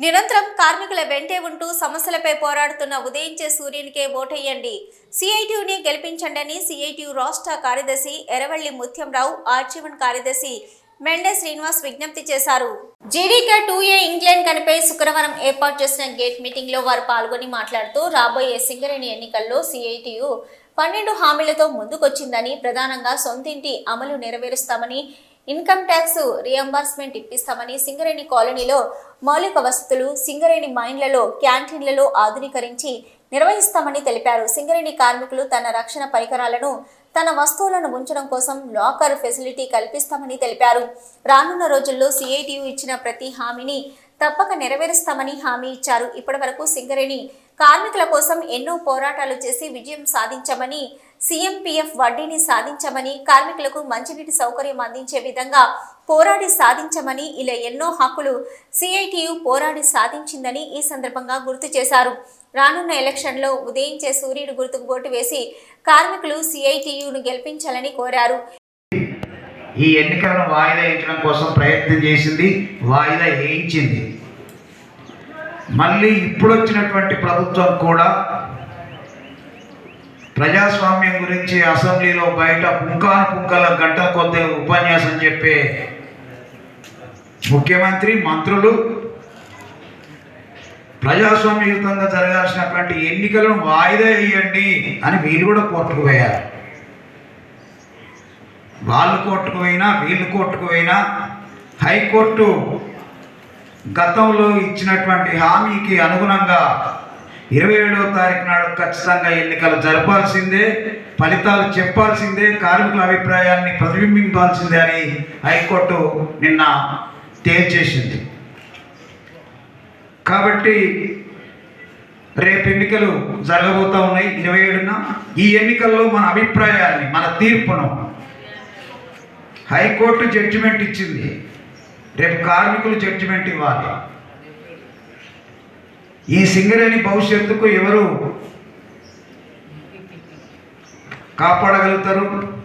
నిరంతరం కార్మికుల వెంటే ఉంటూ సమస్యలపై పోరాడుతున్న ఉదయించే సూర్యునికే ఓటేయండి. సిఐటియుని గెలిపించండి అని సిఐటియు రాష్ట్ర కార్యదర్శి ఎరవల్లి ముత్యంరావు ఆర్చివన్ కార్యదర్శి మెండే శ్రీనివాస్ విజ్ఞప్తి చేశారు. జీడీకే టూ ఏ ఇంగ్లాండ్ కనిపై శుక్రవారం ఏర్పాటు చేసిన గేట్ మీటింగ్లో వారు పాల్గొని మాట్లాడుతూ రాబోయే సింగరేణి ఎన్నికల్లో సిఐటియు పన్నెండు హామీలతో ముందుకొచ్చిందని ప్రధానంగా సొంతింటి అమలు నెరవేరుస్తామని ఇన్కమ్ ట్యాక్స్ రియంబర్స్మెంట్ ఇప్పిస్తామని సింగరేణి కాలనీలో మౌలిక వసతులు సింగరేణి మైన్లలో క్యాంటీన్లలో ఆధునీకరించి నిర్వహిస్తామని తెలిపారు. సింగరేణి కార్మికులు తన రక్షణ పరికరాలను తన వస్తువులను ఉంచడం కోసం లాకర్ ఫెసిలిటీ కల్పిస్తామని తెలిపారు. రానున్న రోజుల్లో సిఐటియు ఇచ్చిన ప్రతి హామీని తప్పక నెరవేరుస్తామని హామీ ఇచ్చారు. ఇప్పటివరకు సింగరేణి కార్మికుల కోసం ఎన్నో పోరాటాలు చేసి విజయం సాధించమని సీఎంపీఎఫ్ వడ్డీని సాధించమని కార్మికులకు మంచినీటి సౌకర్యం అందించే విధంగా పోరాడి సాధించమని ఇలా ఎన్నో హక్కులు సిఐటియు పోరాడి సాధించిందని ఈ సందర్భంగా గుర్తు చేశారు. రానున్న ఎలక్షన్లో ఉదయించే సూర్యుడు గుర్తుకు ఓటు వేసి కార్మికులు సిఐటియును గెలిపించాలని కోరారు. ఈ ఎన్నికలను వాయిదా వేయించడం కోసం ప్రయత్నం చేసింది వాయిదా వేయించింది. మళ్ళీ ఇప్పుడు వచ్చినటువంటి ప్రభుత్వం కూడా ప్రజాస్వామ్యం గురించి అసెంబ్లీలో బయట పుంకాను పుంకల గంట కొద్ది ఉపన్యాసం చెప్పే ముఖ్యమంత్రి మంత్రులు ప్రజాస్వామ్యయుతంగా జరగాల్సినటువంటి ఎన్నికలను వాయిదా వేయండి అని వీళ్ళు కూడా కోర్టుకు పోయారు. వాళ్ళు కోర్టుకు పోయినా వీళ్ళు కోర్టుకు పోయినా హైకోర్టు గతంలో ఇచ్చినటువంటి హామీకి అనుగుణంగా ఇరవై ఏడవ తారీఖు నాడు ఖచ్చితంగా ఎన్నికలు జరపాల్సిందే ఫలితాలు చెప్పాల్సిందే కార్మికుల అభిప్రాయాన్ని ప్రతిబింబింపాల్సిందే అని హైకోర్టు నిన్న తేల్చేసింది. కాబట్టి రేపు ఎన్నికలు జరగబోతూ ఉన్నాయి ఇరవై ఏడున. ఈ ఎన్నికల్లో మన అభిప్రాయాన్ని మన తీర్పును హైకోర్టు జడ్జిమెంట్ ఇచ్చింది. రేపు కార్మికులు జడ్జిమెంట్ ఇవ్వాలి. ఈ సింగరేణి భవిష్యత్తుకు ఎవరు కాపాడగలుగుతారు?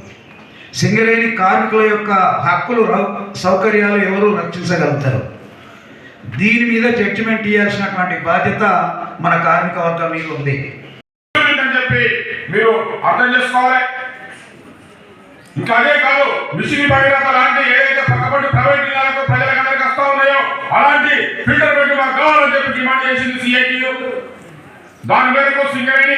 సింగరేణి కార్మికుల యొక్క హక్కులు రౌ- సౌకర్యాలు ఎవరు రక్షించగలుగుతారు? దీని మీద జడ్జిమెంట్ ఇవ్వాల్సినటువంటి బాధ్యత మన కార్మిక వర్గం మీద ఉంది. మీరు అర్థం చేసుకోవాలి. ఇంకా అదే కాదు మిషన్ భగీరథ లాంటి ఏదైతే పక్కపడి ప్రైవేట్ జిల్లాలకు ప్రజలకు వస్తా ఉన్నాయో అలాంటి ఫిల్టర్ పెట్టి మాకు కావాలని చెప్పి డిమాండ్ చేసింది సిఐటియు దాని మేరకు సింగరేణి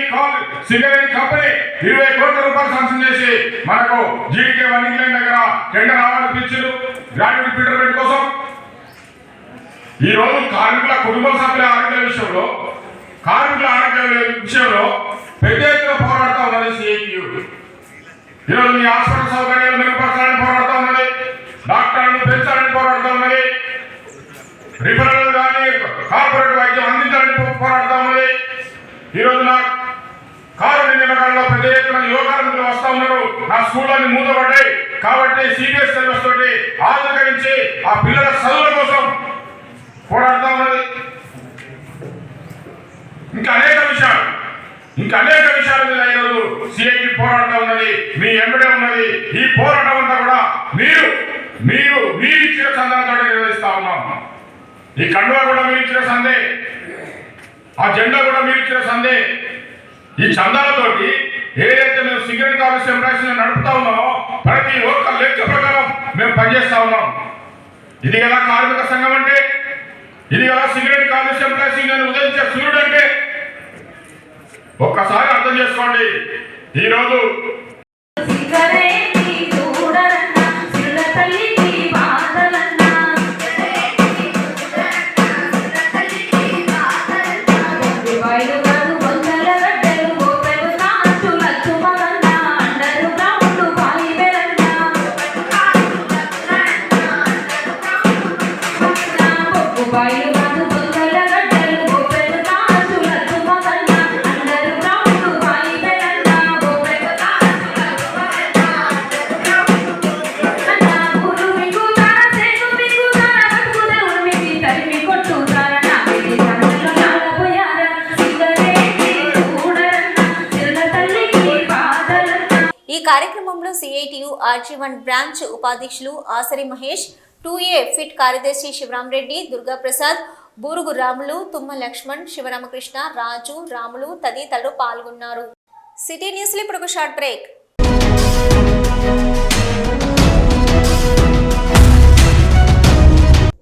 సింగరేణి కంపెనీ ఇరవై కోట్ల రూపాయలు శాంక్షన్ చేసి మనకు జీడికే వన్ ఇంగ్లాండ్ దగ్గర టెండర్ అవార్డు పిలిచారు గ్రాడ్యుయేట్ ఫిల్టర్ పెట్టి కోసం. ఈ రోజు కార్మికుల కుటుంబ సభ్యుల ఆరోగ్య విషయంలో కార్మికుల ఆరోగ్య విషయంలో పెద్ద ఎత్తున పోరాడుతూ ఉన్నది సిఐటియు ఈరోజు మీ హాస్పిటల్ సౌకర్యాలు మెరుగుపరచాలని పోరాడుతూ ఉన్నది. డాక్టర్లను పెంచాలని పోరాడుతూ ఉన్నది. రిఫరల్ కానీ కార్పొరేట్ వైద్యం అందించాలని పోరాడుతూ ఉన్నది. ఈరోజు నా కారు నియామకాలలో పెద్ద ఎత్తున యువకార్మికులు వస్తూ ఉన్నారు. నా స్కూళ్ళని మూతపడ్డాయి. కాబట్టి సిబిఎస్ సిలబస్ తోటి ఆధునీకరించి ఆ పిల్లల చదువుల కోసం పోరాడుతూ ఉన్నది. ఇంకా అనేక విషయాలు ఇంకా అనేక విషయాలు మీద ఈరోజు సిఐటి పోరాడుతూ ఉన్నది మీ ఎంబడే ఉన్నది ఈ పోరాటం అంతా కూడా మీరు మీరు మీరు ఇచ్చిన చందాలతో నిర్వహిస్తా ఉన్నాం ఈ కండువా కూడా మీరు ఇచ్చిన సందే. ఆ జెండా కూడా మీరు ఇచ్చిన సందే. ఈ చందాలతోటి ఏదైతే మేము సిగరెట్ కాలుష్య ఎంప్లాయీస్ నడుపుతా ఉన్నామో ప్రతి ఒక్క లెక్క ప్రకారం మేము పనిచేస్తా ఉన్నాం. ఇది కదా కార్మిక సంఘం అంటే? ఇది కదా సిగరెట్ కాలుష్యం ఎంప్లాయీస్ నేను ఉదయించే సూర్యుడు అంటే? ఒక్కసారి అర్థం చేసుకోండి. ఈరోజు ఈ కార్యక్రమంలో సిఐటియు ఆర్జీవన్ బ్రాంచ్ ఉపాధ్యక్షులు Asari Mahesh two A pit కార్యదర్శి శివరాం రెడ్డి దుర్గా ప్రసాద్ బూరుగు రాములు తుమ్మ లక్ష్మణ్ శివరామకృష్ణ రాజు రాములు తదితరులు పాల్గొన్నారు. సిటీ న్యూస్లో ఇప్పుడు ఒక షార్ట్ బ్రేక్.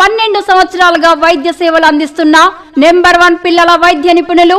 పన్నెండు సంవత్సరాలుగా వైద్య సేవలు అందిస్తున్న నెంబర్ వన్ పిల్లల వైద్య నిపుణులు